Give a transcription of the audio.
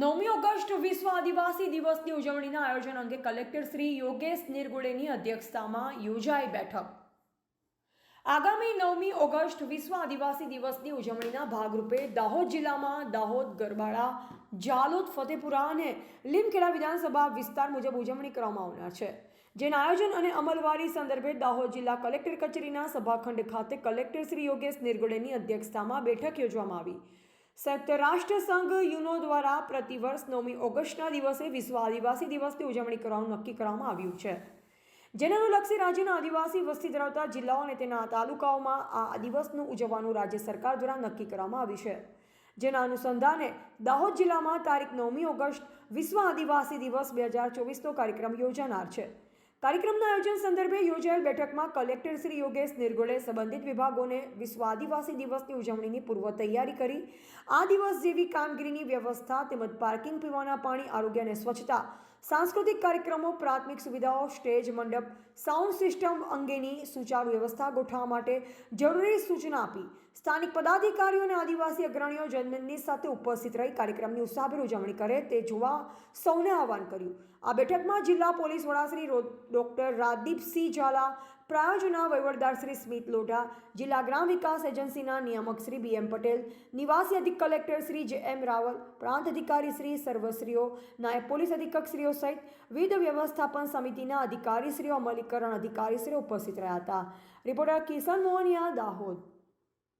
નવમી ઓગસ્ટ વિશ્વ આદિવાસી દિવસની ઉજવણીના આયોજન અંગે કલેક્ટર શ્રી યોગેશ નિર્ગુડેની અધ્યક્ષતામાં યોજાઈ બેઠક. આગામી નવમી ઓગસ્ટ વિશ્વ આદિવાસી દિવસની ઉજવણીના ભાગરૂપે દાહોદ જિલ્લામાં દાહોદ, ગરબાડા, જાલોદ, ફતેપુરા અને લીમખેડા વિધાનસભા વિસ્તાર મુજબ ઉજવણી કરવામાં આવનાર છે. જેના આયોજન અને અમલવારી સંદર્ભે દાહોદ જિલ્લા કલેક્ટર કચેરીના સભાખંડ ખાતે કલેક્ટર શ્રી યોગેશ નિર્ગુડેની અધ્યક્ષતામાં બેઠક યોજવામાં આવી. સંયુક્ત રાષ્ટ્ર સંઘ યુનો દ્વારા પ્રતિવર્ષ નવમી ઓગસ્ટના દિવસે વિશ્વ આદિવાસી દિવસની ઉજવણી કરવાનું નક્કી કરવામાં આવ્યું છે. જેને અનુલક્ષી રાજ્યના આદિવાસી વસ્તી ધરાવતા જિલ્લાઓ અને તેના તાલુકાઓમાં આ દિવસનું ઉજવવાનું રાજ્ય સરકાર દ્વારા નક્કી કરવામાં આવ્યું છે. જેના અનુસંધાને દાહોદ જિલ્લામાં તારીખ નવમી ઓગસ્ટ વિશ્વ આદિવાસી દિવસ બે હજાર ચોવીસનો કાર્યક્રમ યોજાનાર છે. કાર્યક્રમના આયોજન સંદર્ભે યોજાયેલ બેઠકમાં કલેક્ટર શ્રી યોગેશ નિર્ગોળે સંબંધિત વિભાગોને વિશ્વ આદિવાસી દિવસની ઉજવણીની પૂર્વ તૈયારી કરી. આ દિવસ જેવી કામગીરીની વ્યવસ્થા તેમજ પાર્કિંગ પીવાના પાણી, આરોગ્ય અને સ્વચ્છતા સાંસ્કૃતિક કાર્યક્રમો, પ્રાથમિક સુવિધાઓ, સ્ટેજ મંડપ, સાઉન્ડ સિસ્ટમ અંગેની સુચારુ વ્યવસ્થા ગોઠવવા માટે જરૂરી સૂચના આપી. સ્થાનિક પદાધિકારીઓ અને આદિવાસી અગ્રણીઓ જનમેદની સાથે ઉપસ્થિત રહી કાર્યક્રમની ઉત્સાહભેર ઉજવણી કરે તે જોવા સૌને આહવાન કર્યું. આ બેઠકમાં જિલ્લા પોલીસ વડા શ્રી ડોક્ટર રાજદીપસિંહ ઝાલા પ્રાયોજના વહીવટદાર શ્રી સ્મિત લોઢા, જિલ્લા ગ્રામ વિકાસ એજન્સીના નિયામક શ્રી બી એમ પટેલ, નિવાસી અધિક કલેક્ટર શ્રી જે એમ રાવલ, પ્રાંત અધિકારી શ્રી સર્વશ્રીઓ, નાયબ પોલીસ અધિક્ષક સહિત વિવિધ વ્યવસ્થાપન સમિતિના અધિકારીશ્રીઓ, અમલીકરણ અધિકારીશ્રીઓ ઉપસ્થિત રહ્યા હતા. રિપોર્ટર કિશન મોહનિયા દાહોદ.